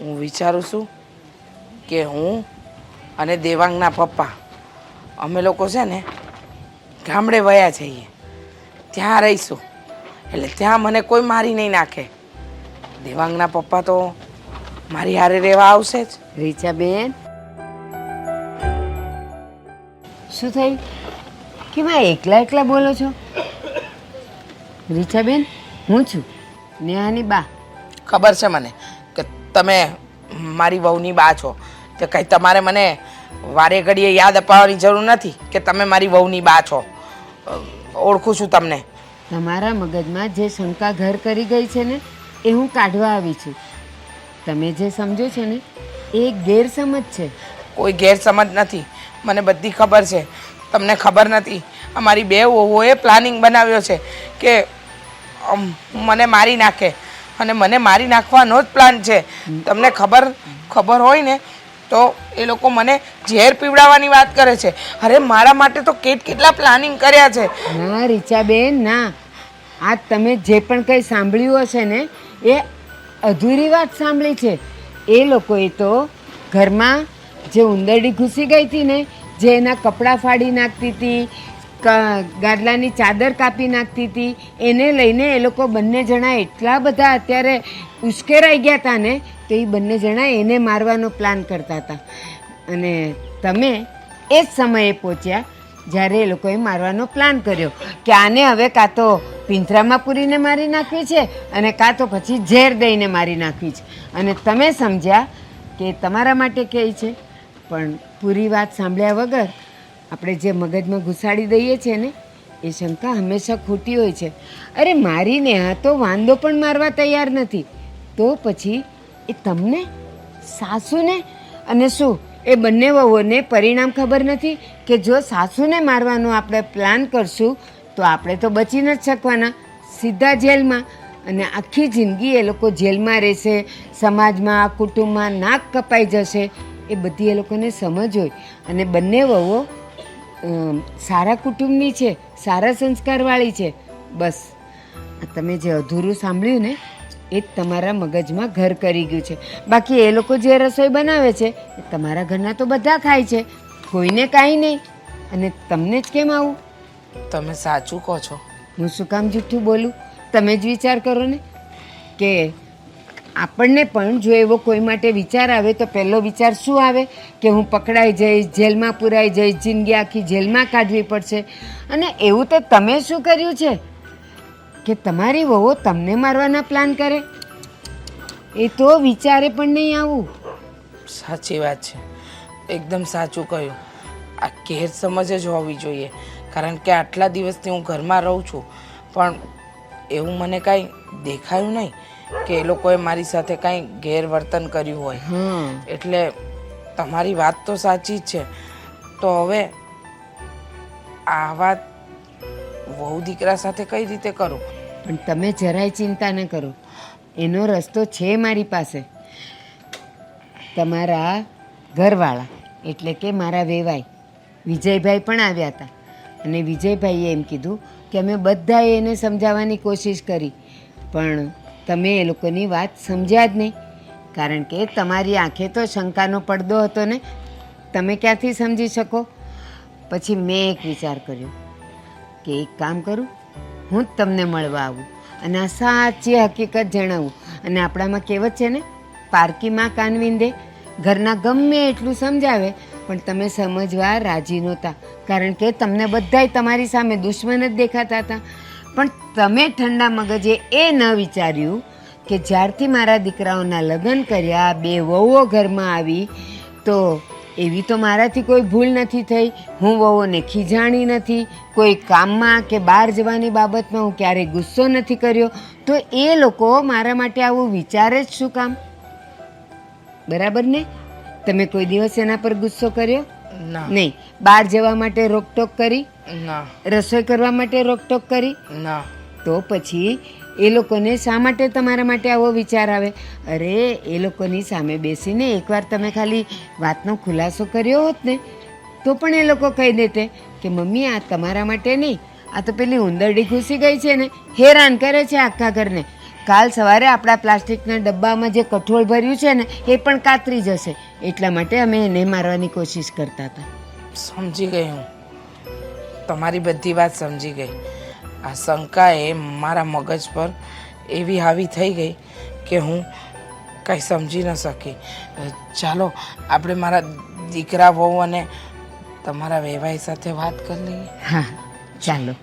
હું વિચારું છું કે હું અને દેવાંગના પપ્પા અમે લોકો છે ને ગામડે વયા જઈએ. ત્યાં રહીશું. એટલે ત્યાં મને કોઈ મારી નહીં નાખે. દેવાંગના પપ્પા તો મારી હારે રહેવા આવશે જ. રીચાબેન? શું થયું? કેમાં એકલા એકલા બોલો છો? રીચાબેન હું છું? નેહાની બા? ખબર છે મને. તમે મારી વહુની બા છો. તો કંઈ તમારે મને વારે ઘડીએ યાદ અપાવવાની જરૂર નથી કે તમે મારી વહુની બા છો. ઓળખું છું તમને. તમારા મગજમાં જે શંકા ઘર કરી ગઈ છે ને એ હું કાઢવા આવી છું. તમે જે સમજો છો ને એ ગેરસમજ છે. કોઈ ગેરસમજ નથી. મને બધી ખબર છે. તમને ખબર નથી. અમારી બે વહુઓએ પ્લાનિંગ બનાવ્યો છે કે મને મારી નાખે. અને મને મારી નાખવાનો જ પ્લાન છે. તમને ખબર ખબર હોય ને તો એ લોકો મને ઝેર પીવડાવવાની વાત કરે છે. અરે મારા માટે તો કેટ કેટલા પ્લાનિંગ કર્યા છે. ના રીચાબેન ના. આ તમે જે પણ કંઈ સાંભળ્યું હશે ને એ અધૂરી વાત સાંભળી છે. એ લોકોએ તો ઘરમાં જે ઉંદરડી ઘૂસી ગઈ હતી ને જે એના કપડાં ફાડી નાખતી હતી ગાદલાની ચાદર કાપી નાખતી હતી. એને લઈને એ લોકો બંને જણા એટલા બધા અત્યારે ઉશ્કેરાઈ ગયા હતા ને, તો એ બંને જણા એને મારવાનો પ્લાન કરતા હતા અને તમે એ જ સમયે પહોંચ્યા જ્યારે એ લોકોએ મારવાનો પ્લાન કર્યો કે આને હવે કાં તો પિંજરામાં પૂરીને મારી નાખવી છે અને કાં તો પછી ઝેર દઈને મારી નાખવી છે. અને તમે સમજ્યા કે તમારા માટે કહે છે, પણ પૂરી વાત સાંભળ્યા વગર આપણે જે મગજમાં ઘુસાડી દઈએ છીએ ને, એ શંકા હંમેશા ખોટી હોય છે. અરે મારીને આ તો વાંદો પણ મારવા તૈયાર નથી. તો પછી એ તમને, સાસુને અને શું? એ બંને વહુઓને પરિણામ ખબર નથી કે જો સાસુને મારવાનો આપણે પ્લાન કરશું, તો આપણે તો બચી ન જ શકવાના. સીધા જેલમાં અને આખી જિંદગી એ લોકો જેલમાં રહેશે, સમાજમાં, કુટુંબમાં નાક કપાઈ જશે. એ બધી એ લોકોને સમજ હોય. અને બંને વહુઓ સારા કુટુંબની છે સારા સંસ્કારવાળી છે. બસ. તમે જે અધૂરું સાંભળ્યું ને એ જ તમારા મગજમાં ઘર કરી ગયું છે. બાકી એ લોકો જે રસોઈ બનાવે છે એ તમારા ઘરના તો બધા ખાય છે. કોઈને કાંઈ નહીં. અને તમને જ કેમ આવું? તમે સાચું કહો છો. હું શું કામ જૂઠું બોલું? તમે જ વિચાર કરો ને કે આપણને પણ જો એવો કોઈ માટે વિચાર આવે તો પહેલો વિચાર શું આવે? કે હું પકડાઈ જઈશ, જેલમાં પુરાઈ જઈશ, જિંદગી આખી જેલમાં કાઢવી પડશે. અને એવું તો તમે શું કર્યું છે? કે તમારી વહુ તમને મારવાના પ્લાન કરે? એ તો વિચારે પણ નહીં આવું. સાચી વાત છે. એકદમ સાચું કહ્યું. આ ગેરસમજ જ હોવી જોઈએ. કારણ કે આટલા દિવસથી હું ઘરમાં રહું છું. પણ એવું મને કાંઈ દેખાયું નહીં કે એ લોકોએ મારી સાથે કાંઈ ગેરવર્તન કર્યું હોય. હા એટલે તમારી વાત તો સાચી જ છે. તો હવે આ વાત વહુ દીકરા સાથે કઈ રીતે કરું? પણ તમે જરાય ચિંતા ન કરો. એનો રસ્તો છે મારી પાસે. તમારા ઘરવાળા એટલે કે મારા વેવાઈ વિજયભાઈ પણ આવ્યા હતા. અને વિજયભાઈએ એમ કીધું કે અમે બધાએ એને સમજાવવાની કોશિશ કરી. પણ તમે એ લોકોની વાત સમજ્યા જ નહીં. કારણ કે તમારી આંખે તો શંકાનો પડદો હતો ને. તમે ક્યાંથી સમજી શકો? પછી મેં એક વિચાર કર્યો કે એક કામ કરું. હું જ તમને મળવા આવું અને આ સાચી હકીકત જણાવું. અને આપણામાં કહેવત છે ને, પારકીમાં કાનવીંદે ઘરના ગમે એટલું સમજાવે પણ તમે સમજવા રાજી નહોતા. કારણ કે તમને બધાય તમારી સામે દુશ્મન જ દેખાતા હતા. પણ તમે ઠંડા મગજે એ ન વિચાર્યું કે જ્યારથી મારા દીકરાઓના લગ્ન કર્યા, બે વહુઓ ઘરમાં આવી, તો એવી તો મારાથી કોઈ ભૂલ નથી થઈ. હું વહુઓને ખીજાણી નથી. કોઈ કામમાં કે બહાર જવાની બાબતમાં હું ક્યારેય ગુસ્સો નથી કર્યો. તો એ લોકો મારા માટે આવું વિચારે જ શું કામ? બરાબર ને? તમે કોઈ દિવસ એના પર ગુસ્સો કર્યો? ના. નહીં. બહાર જવા માટે રોકટોક કરી? ના. રસોઈ કરવા માટે રોકટોક કરી? ના. તો પછી એ લોકોને શા માટે તમારા માટે આવો વિચાર આવે? અરે એ લોકોની સામે બેસીને એકવાર તમે ખાલી વાતનો ખુલાસો કર્યો હોત ને તો પણ એ લોકો કહી દેતે કે મમ્મી આ તમારા માટે નહીં. આ તો પેલી ઉંદરડી ઘૂસી ગઈ છે ને. હેરાન કરે છે આખા ઘરને. કાલ સવારે આપણા પ્લાસ્ટિકના ડબ્બામાં જે કઠોળ ભર્યું છે ને એ પણ કાતરી જશે. એટલા માટે અમે એને મારવાની કોશિશ કરતા હતા. સમજી ગઈ હું. તમારી બધી વાત સમજી ગઈ. આ શંકા એ મારા મગજ પર એવી હાવી થઈ ગઈ કે હું કંઈ સમજી ન શકી. ચાલો આપણે મારા દીકરા વહુ અને તમારા વેવાઈ સાથે વાત કરી લઈએ. હા ચાલો.